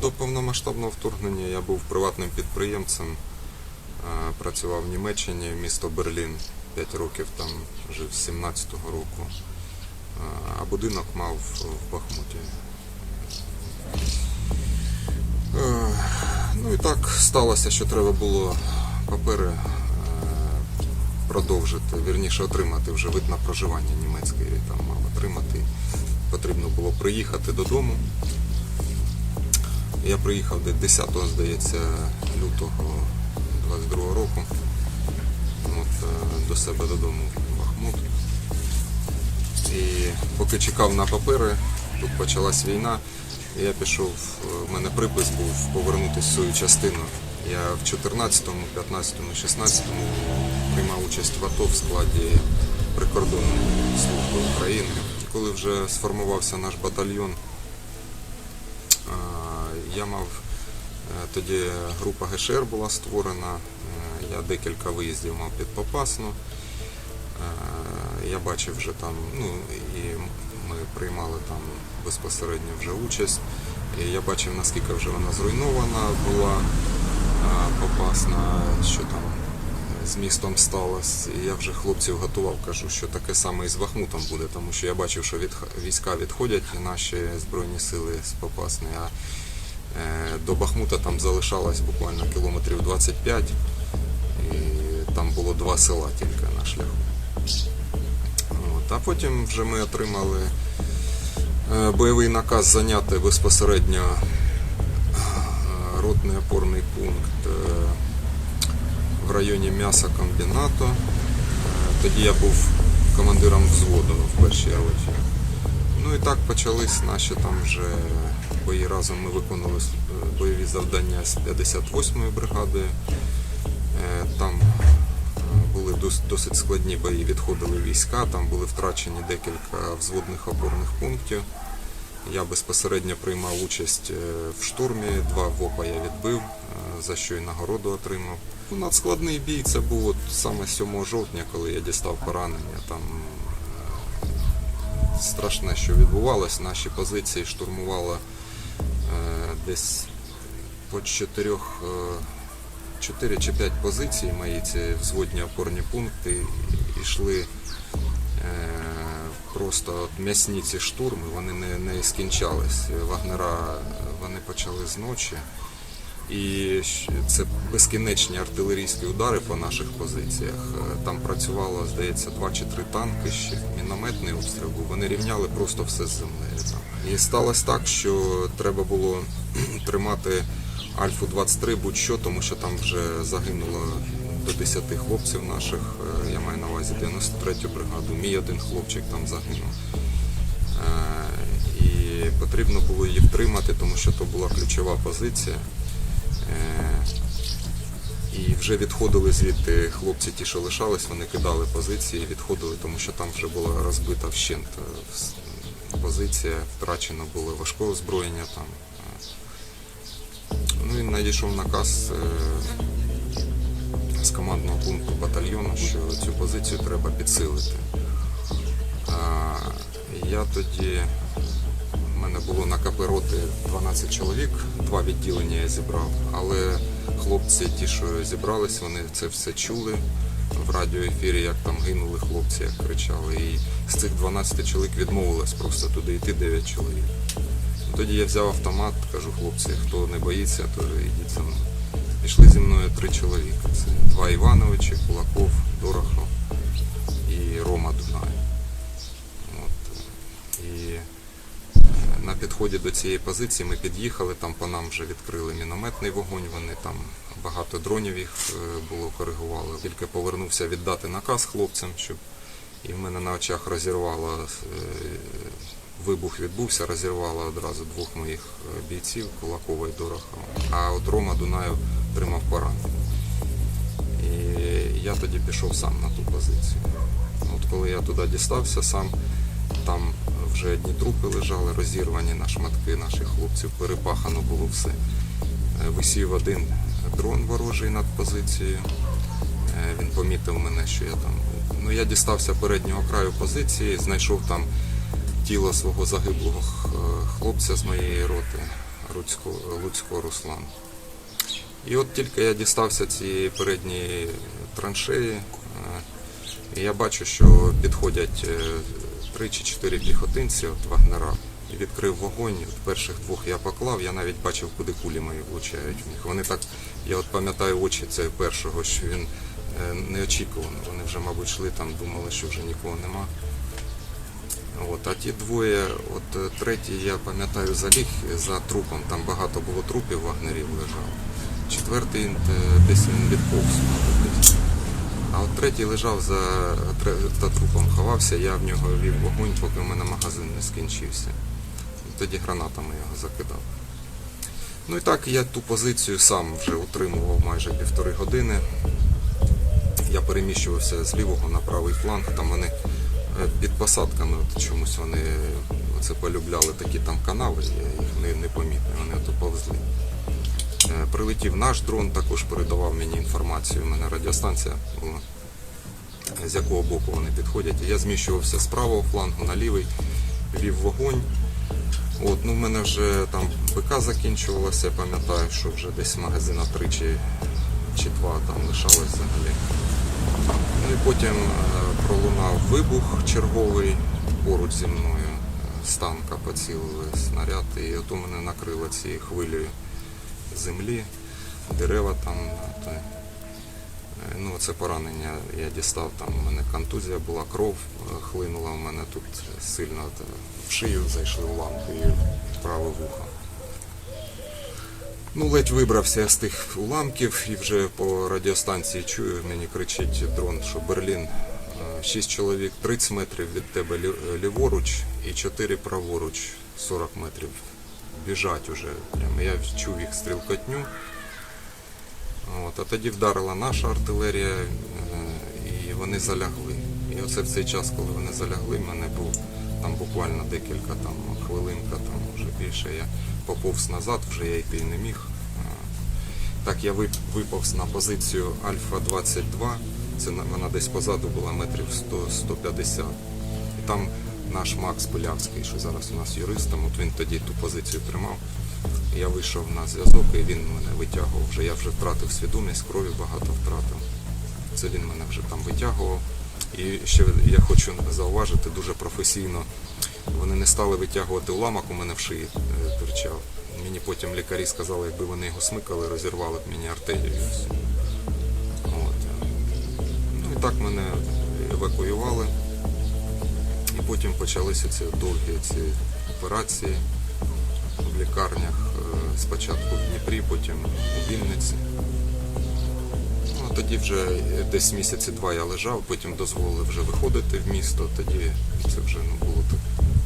До повномасштабного вторгнення я був приватним підприємцем, працював в Німеччині, місто Берлін. 5 років там жив з 17-го року, а будинок мав в Бахмуті. Ну і так сталося, що треба було папери продовжити, вірніше отримати вже вид на проживання німецький там мав отримати. Потрібно було приїхати додому. Я приїхав десь 10, здається, лютого 22 року от, е, до себе додому в Бахмут. І поки чекав на папери, тут почалась війна, я пішов, е, в мене припис був повернутися в свою частину. Я в 14-му, 15-му, 16-му приймав участь в АТО в складі прикордонної служби України. Коли вже сформувався наш батальйон, Я мав е, тоді група ГШР була створена. е, Я декілька виїздів мав під Попасну. Е, Я бачив вже там, ну і ми приймали там безпосередньо вже участь. І я бачив, наскільки вже вона зруйнована була Попасна, що там з містом сталося. І я вже хлопців готував, кажу, що таке саме і з Бахмутом буде, тому що я бачив, що від, війська відходять, і наші збройні сили з Попасної. Е, До Бахмута там залишалось буквально кілометрів 25, і там було два села тільки на шляху. От. А потім вже ми отримали е, бойовий наказ зайняти безпосередньо е, ротний опорний пункт в районі м'ясокомбінату. Тоді я був командиром взводу в першій роті. Ну і так почались наші там вже бої разом. Ми виконували е, бойові завдання з 58-ї бригади. Е, Там е, були дос- досить складні бої, відходили війська, там були втрачені декілька взводних опорних пунктів. Я безпосередньо приймав участь в штурмі, два ВОПа я відбив, за що і нагороду отримав. Ну, Надскладний бій це був от саме 7 жовтня, коли я дістав поранення. Там страшне, що відбувалось. Наші позиції штурмувало е, десь по чотирьох, е, чотири чи п'ять позицій мої ці взводні опорні пункти йшли е, просто м'ясні ці штурми, вони не, не скінчались. Вагнера е, вони почали з ночі. І це безкінечні артилерійські удари по наших позиціях. Е, Там працювало, здається, два чи три танки ще, мінометний обстріл був. Вони рівняли просто все з землею. І сталося так, що треба було тримати Альфу 23 будь-що, тому що там вже загинуло до 10 хлопців наших. Е, Я маю на увазі 93-ю бригаду. Мій один хлопчик там загинув. Е, І потрібно було її втримати, тому що то була ключова позиція. Вже відходили звідти хлопці, ті, що лишались, вони кидали позиції, відходили, тому що там вже була розбита вщент е, позиція, втрачено було важке озброєння там. Ну і надійшов наказ е, з командного пункту батальйону, що цю позицію треба підсилити. Я тоді у мене було на КП роти 12 чоловік, два відділення я зібрав, але хлопці, ті, що зібрались, вони це все чули в радіоефірі, як там гинули хлопці, як кричали. І з цих 12 чоловік відмовилось просто туди йти 9 чоловік. Тоді я взяв автомат, кажу, хлопці, хто не боїться, то йдіть за мною. Пішли зі мною три чоловіка. Це два Івановичі, Кулаков, Дорохов і Рома Дунай. І на підході до цієї позиції ми під'їхали, там по нам вже відкрили мінометний вогонь, вони там багато дронів їх е, було коригували. Тільки повернувся віддати наказ хлопцям, щоб і в мене на очах розірвало е, вибух відбувся, розірвало одразу двох моїх е, бійців Кулакова і Дорохова. А от Рома Дунаєв отримав поранення. І я тоді пішов сам на ту позицію. От коли я туди дістався сам, там вже одні трупи лежали, розірвані на шматки наших хлопців, перепахано було все. Е, Висів один дрон ворожий над позицією. Е, Він помітив мене, що я там. Ну, я дістався переднього краю позиції, знайшов там тіло свого загиблого хлопця з моєї роти, Руцько, Луцького Руслан. І от тільки я дістався цієї передньої траншеї, е, і я бачу, що підходять е, три чи чотири піхотинці от вагнера. І відкрив вогонь. От перших двох я поклав, я навіть бачив, куди кулі мої влучають в них. Вони так, я от пам'ятаю очі цього першого, що він е, неочікувано. Вони вже, мабуть, йшли там, думали, що вже нікого нема. От, а ті двоє, от е, третій, я пам'ятаю, заліг за трупом, там багато було трупів вагнерів лежало. Четвертий е, десь він відповз. А от третій лежав за, за трупом, ховався, я в нього вів вогонь, поки в мене магазин не скінчився. Тоді гранатами його закидав. Ну і так я ту позицію сам вже утримував майже півтори години. Я переміщувався з лівого на правий фланг, там вони е, під посадками от чомусь вони це полюбляли такі там канави, я їх не, не помітив, вони ото повзли. Е, Прилетів наш дрон, також передавав мені інформацію. У мене радіостанція була, з якого боку вони підходять. Я зміщувався з правого флангу на лівий, вів вогонь. От, ну, в мене вже там БК закінчувалося, я пам'ятаю, що вже десь магазина три чи, чи два там лишалось взагалі. Ну і потім е, пролунав вибух черговий поруч зі мною. Е, З танка поцілили снаряд, і от у мене накрило цією хвилею землі, дерева там. Та, е, ну, це поранення я дістав, там у мене контузія була, кров е, хлинула у мене тут сильно та, в шию зайшли уламки і в праве вухо. Ну, ледь вибрався з тих уламків і вже по радіостанції чую, мені кричить дрон, що Берлін, е, 6 чоловік 30 метрів від тебе лі- ліворуч і 4 праворуч 40 метрів. Біжать уже. Прямо я чув їх стрілкотню. От, а тоді вдарила наша артилерія, е, і вони залягли. І оце в цей час, коли вони залягли, в мене був там буквально декілька там хвилинка, там вже більше. Я поповз назад, вже я йти не міг. Е, Так я вип- виповз на позицію Альфа 22. Це на- вона десь позаду була метрів 100-150. І там наш Макс Пилявський, що зараз у нас юристом, от він тоді ту позицію тримав. Я вийшов на зв'язок і він мене витягував. Вже я вже втратив свідомість, крові багато втратив. Це він мене вже там витягував. І ще я хочу зауважити дуже професійно. Вони не стали витягувати уламок, у мене в шиї е, торчав. Мені потім лікарі сказали, якби вони його смикали, розірвали б мені артерію. От. е. Ну і так мене евакуювали. Потім почалися ці довгі ці операції в лікарнях. е, Спочатку в Дніпрі, потім у Вінниці. Ну, тоді вже десь місяці два я лежав, потім дозволили вже виходити в місто. Тоді це вже ну, було так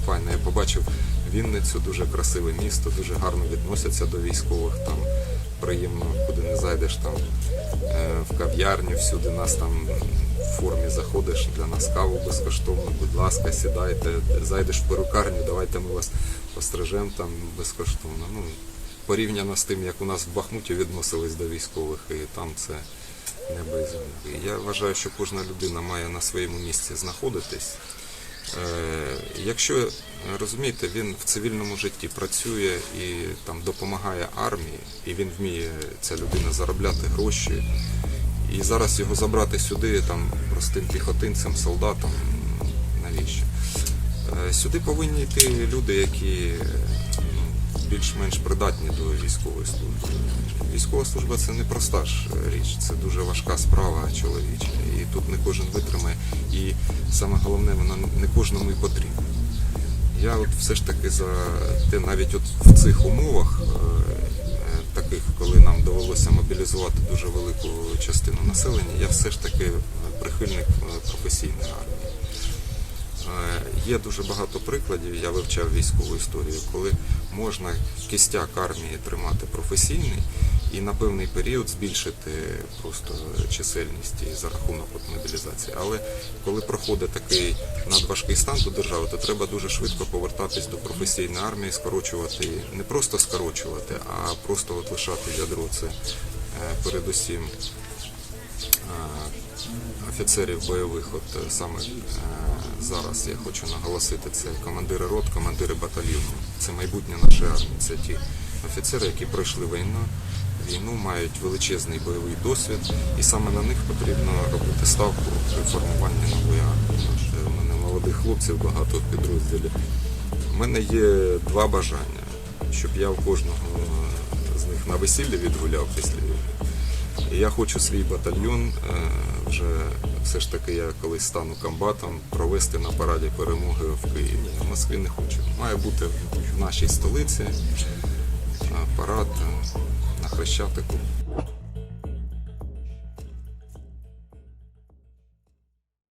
файно. Я побачив Вінницю, дуже красиве місто, дуже гарно відносяться до військових. Там приємно, куди не зайдеш там е, в кав'ярню, всюди нас там в формі заходиш, для нас каву безкоштовно, будь ласка, сідайте, зайдеш в перукарню, давайте ми вас пострижемо там безкоштовно. Ну, порівняно з тим, як у нас в Бахмуті відносились до військових, і там це небо і земля. Я вважаю, що кожна людина має на своєму місці знаходитись. Е, Якщо розумієте, він в цивільному житті працює і там допомагає армії, і він вміє ця людина заробляти гроші. І зараз його забрати сюди, там простим піхотинцем, солдатом, навіщо? Е, Сюди повинні йти люди, які більш-менш придатні до військової служби. Військова служба це не проста ж е, річ, це дуже важка справа чоловіча. І тут не кожен витримає. І саме головне, вона не кожному і потрібна. Я от все ж таки за те, навіть от в цих умовах, е, е, таких, коли нам довелося мобілізувати дуже велику частину населення, я все ж таки прихильник професійної армії. Е, Є дуже багато прикладів, я вивчав військову історію, коли можна кістяк армії тримати професійний і на певний період збільшити просто чисельність і за рахунок от мобілізації. Але коли проходить такий надважкий стан до держави, то треба дуже швидко повертатись до професійної армії, скорочувати не просто скорочувати, а просто от лишати ядро. Це е, передусім е, офіцерів бойових, от е, саме е, зараз я хочу наголосити, це командири рот, командири батальйону. Це майбутнє нашої армії. Це ті офіцери, які пройшли війну, війну, мають величезний бойовий досвід, і саме на них потрібно робити ставку при формуванні нової армії. У мене молодих хлопців багато в підрозділі. У мене є два бажання, щоб я в кожного з них на весіллі відгуляв після я хочу свій батальйон е, вже все ж таки я колись стану комбатом провести на параді перемоги в Києві. В Москві не хочу. Має бути в нашій столиці парад на Хрещатику